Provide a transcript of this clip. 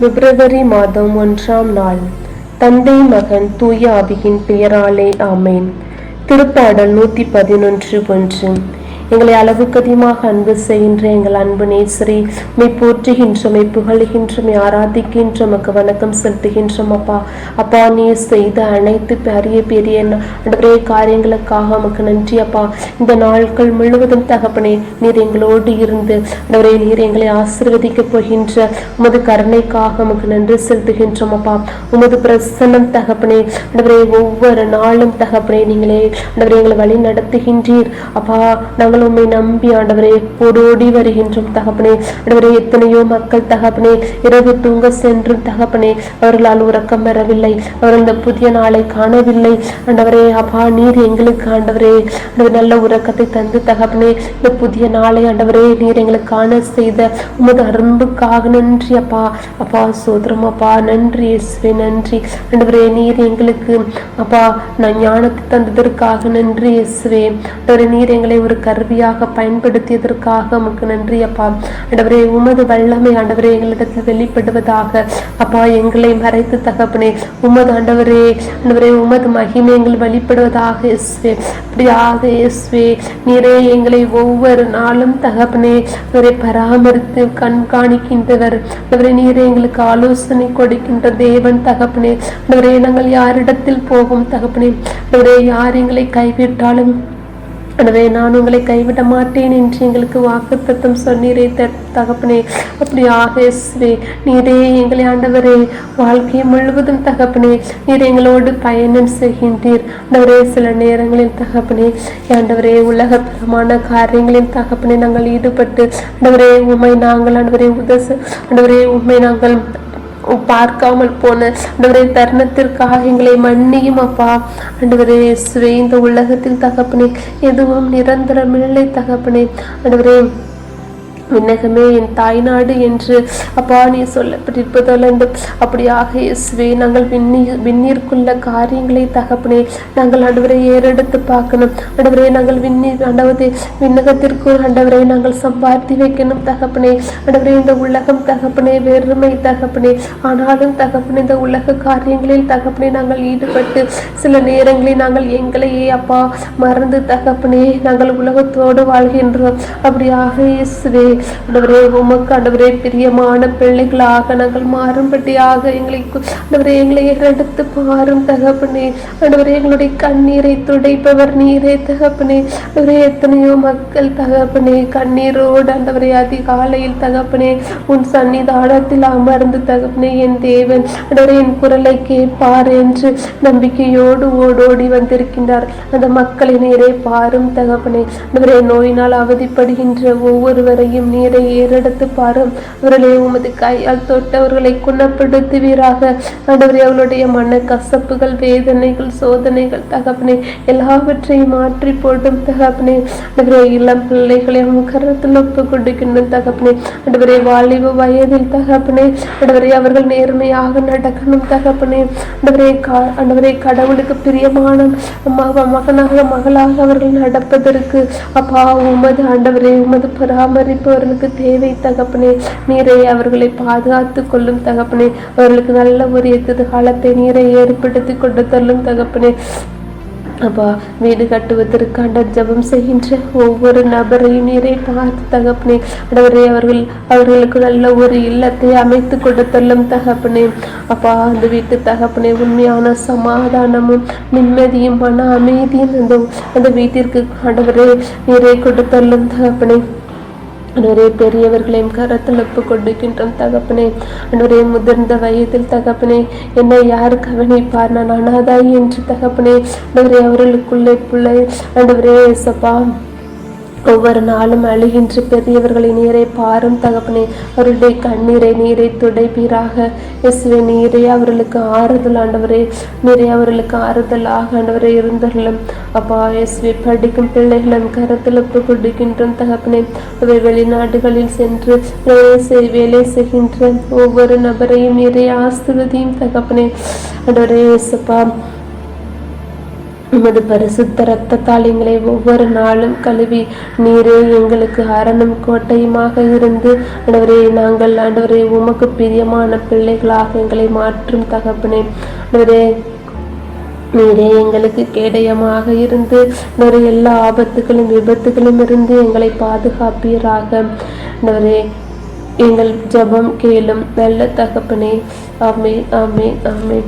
பிப்ரவரி மாதம் ஒன்றாம் நாள். தந்தை மகன் தூய ஆவியின் பெயராலே ஆமேன். திருப்பாடல் நூற்றி பதினொன்று ஒன்று. எங்களை அளவுக்கு அதிகமாக அன்பு செய்கின்ற எங்கள் அன்பு நேசரே மெய் போற்றுகின்ற மெய் புகழுகின்ற மெய் ஆராதிக்கின்ற மக்கு வணக்கம் செலுத்துகின்றோம் அப்பா. அப்பா நீ செய்த அனைத்து பெரிய பெரிய நடுவரே காரியங்களுக்காக உமக்கு நன்றி அப்பா. இந்த நாட்கள் முழுவதும் தகப்பனே நீர் எங்களோடு இருந்து நடுவரே நீர் எங்களை ஆசிர்வதிக்கப் போகின்ற உமது கருணைக்காக உமக்கு நன்றி செலுத்துகின்றோம் அப்பா. உமது பிரசன்னம் தகப்பனே நடுவரே ஒவ்வொரு நாளும் தகப்பனே நீங்களே நடுவரே எங்களை வழி நடத்துகின்றீர் அப்பா நாங்கள் உண்மை நம்பி ஆண்டவரே ஓடோடி வருகின்றோம் தகப்பனே. ஆண்டவரே எத்தனையோ மக்கள் தகப்பனே இரவு தூங்க சென்றும் தகப்பனே அவர்களால் உறக்கம் பெறவில்லை அவர்கள் இந்த புதிய நாளை காணவில்லை. ஆண்டவரே அப்பா நீர் எங்களுக்கு ஆண்டவரே. ஆண்டவர் நல்ல உறக்கத்தை தந்து தகப்பனே இந்த புதிய நாளை ஆண்டவரே நீர் எங்களுக்கு காண செய்த உமது அரும்புக்காக நன்றி அப்பா. அப்பா சோதரம் அப்பா நன்றி இயேசுவே நன்றி. ஆண்டவரே நீர் எங்களுக்கு அப்பா நான் ஞானத்தை தந்ததற்காக நன்றி இயேசுவே. ஆண்டவரே நீர் எங்களை ஒரு கரு கருவியாக பயன்படுத்தியதற்காக உமக்கு நன்றி அப்பா. ஆண்டவரே உமது வல்லமை ஆண்டவரே எங்களிடத்தில் வெளிப்படுவதாக அப்பா. எங்களை மறைத்து தகப்பனே உமது ஆண்டவரே ஆண்டவரே உமது மகிமை எங்கள் வெளிப்படுவதாக இஸ்வே அப்படியாக இஸ்வே நீரே எங்களை ஒவ்வொரு நாளும் தகப்பனே அவரை பராமரித்து கண்காணிக்கின்றவர். அவரை நீரே எங்களுக்கு ஆலோசனை கொடுக்கின்ற தேவன் தகப்பனே. அவரே நாங்கள் யாரிடத்தில் போகும் தகப்பனே. அவரே யார் எங்களை கைவிட்டாலும் எனவே நான் உங்களை கைவிட மாட்டேன் என்று எங்களுக்கு வாக்குத்தத்தம் சொன்னீரே த- தகப்பனே. அப்படி ஆகேஸ்வே நீரே எங்களை ஆண்டவரே வாழ்க்கை முழுவதும் தகப்பனே நீர் எங்களோடு பயணம் செய்கின்றீர். ஆண்டவரே சில நேரங்களில் தகப்பனே ஆண்டவரே உலகத்தரமான காரியங்களில் தகப்பனே நாங்கள் ஈடுபட்டு ஆண்டவரே உண்மை நாங்கள் ஆண்டவரே உதச ஆண்டவரே உண்மை நாங்கள் பார்க்காமல் போன ஆண்டவரே தருணத்திற்காக எங்களை மன்னியும் அப்பா. ஆண்டவரே இயேசுவே இந்த உலகத்தில் தகப்பனே எதுவும் நிரந்தரமில்லை தகப்பனே. ஆண்டவரே விண்ணகமே என் தாய்நாடு என்று அப்பா நீ சொல்லப்பட்டிருப்பதால் இந்த அப்படியாக இயேசுவே நாங்கள் விண்ணி விண்ணிற்குள்ள காரியங்களை தகப்பனே நாங்கள் ஆண்டவரை ஏறெடுத்து பார்க்கணும். ஆண்டவரை நாங்கள் விண்ணி ஆண்டவரே விண்ணகத்திற்கு ஆண்டவரை நாங்கள் சம்பாதி வைக்கணும் தகப்பனே. ஆண்டவரை இந்த உலகம் தகப்பனே வெறுமை தகப்பனே. ஆனாலும் தகப்பனே இந்த உலக காரியங்களில் தகப்பனே நாங்கள் ஈடுபட்டு சில நேரங்களில் நாங்கள் எங்களையே அப்பா மறந்து தகப்பனே நாங்கள் உலகத்தோடு வாழ்கின்றோம். அப்படியாக இயேசுவே ஆண்டவரே உமக்கு ஆண்டவரே பிரியமான பிள்ளைகளாக நாங்கள் மாறும்படியாக எங்களை கு- ஆண்டவரே எங்களை எடுத்து பாரும் தகப்பனே. ஆண்டவரே எங்களுடைய கண்ணீரை துடைப்பவர் நீரே தகப்பனே. ஆண்டவரே எத்தனையோ மக்கள் தகப்பனே கண்ணீரோடு ஆண்டவரே அதிகாலையில் தகப்பனே உன் சன்னிதானத்தில் அமர்ந்து தகப்பனே என் தேவன் ஆண்டவரே என் குரலை கேட்பார் என்று நம்பிக்கையோடு ஓடோடி வந்திருக்கின்றார். அந்த மக்களை நீரே பாரும் தகப்பனே. ஆண்டவரே நோயினால் அவதிப்படுகின்ற ஒவ்வொருவரையும் நீரை ஏறெடுத்து பாரும். அவர்களை உமது கையால் தொட்டவர்களை குணப்படுத்துவீராக. ஆண்டவரே அவளுடைய மன கசப்புகள் வேதனைகள் சோதனைகள் தகப்பனே எல்லாவற்றையும் மாற்றி போடும் தகப்பனே. ஆண்டவரே இளம் பிள்ளைகளை உம் கரத்தில் ஒப்பு கொடுக்கின்ற தகப்பனே. ஆண்டவரே வாலிப வயதில் தகப்பனே. ஆண்டவரே அவர்கள் நேர்மையாக நடக்கணும் தகப்பனே. ஆண்டவரே கா ஆண்டவரே கடவுளுக்கு பிரியமான மகனாக மகளாக அவர்கள் நடப்பதற்கு அப்பா உமது ஆண்டவரே உமது பராமரிப்பு அவர்களுக்கு தேவை தகப்பனே. நீரை அவர்களை பாதுகாத்து கொள்ளும் தகப்பனே. அவர்களுக்கு நல்ல ஒரு எதிர்காலத்தை நீரை ஏற்படுத்தி கொண்டு தள்ளும் தகப்பனே. அப்பா வீடு கட்டுவதற்காண்ட ஜெபம் செய்கின்ற ஒவ்வொரு நபரையும் நீரை பார்த்து தகப்பனே. அடவரே அவர்கள் அவர்களுக்கு நல்ல ஒரு இல்லத்தை அமைத்து கொடுத்தல்லும் தகப்பனே. அப்பா அந்த வீட்டு தகப்பனே உண்மையான சமாதானமும் நிம்மதியும் மன அமைதியும் அந்த அந்த வீட்டிற்கு அடவரே நீரை கொடுத்தல்லும் தகப்பனே. அன்றுவரே பெரியவர்களையும் கரத்தில் ஒப்பு கொடுக்கின்றோம் தகப்பனே அன்றுவரே முதிர்ந்த வயதில் தகப்பனே என்னை யார் கவனிப்பார்? நான் அனாதாய் என்று தகப்பனே அன்றுவரே அவர்களுக்குள்ளே பிள்ளை அன்றுவரே சபா ஒவ்வொரு நாளும் அழுகின்ற பெரியவர்களை நீரை பாரும் தகப்பனே. அவருடைய கண்ணீரை நீரை துடைப்பீராக. இயேசுவே நீரே அவர்களுக்கு ஆறுதல் ஆண்டவரே. நீரே அவர்களுக்கு ஆறுதலாக ஆண்டவரே இருந்தருளும். அப்பா இயேசுவே படிக்கும் பிள்ளைகளும் கரத்தில் ஒப்பு கொடுக்கின்றோம் தகப்பனே. அவை வெளிநாடுகளில் சென்று வேலை செய்- வேலை செய்கின்ற ஒவ்வொரு நபரையும் நீரை ஆஸ்திரதியும் தகப்பனே. ஆண்டவரே இயேசுப்பா உமது பரிசுத்த இரத்தத்தால் எங்களை ஒவ்வொரு நாளும் கழுவி நீரே எங்களுக்கு அரணும் கோட்டையுமாக இருந்து ஆண்டவரே நாங்கள் ஆண்டவரே உமக்கு பிரியமான பிள்ளைகளாக எங்களை மாற்றும் தகப்பனே. ஆண்டவரே நீரே எங்களுக்கு கேடயமாக இருந்து இன்னொரு எல்லா ஆபத்துகளும் விபத்துகளும் இருந்து எங்களை பாதுகாப்பீராக. ஆண்டவரே எங்கள் ஜெபம் கேளும் நல்ல தகப்பனே. ஆமே ஆமே ஆமே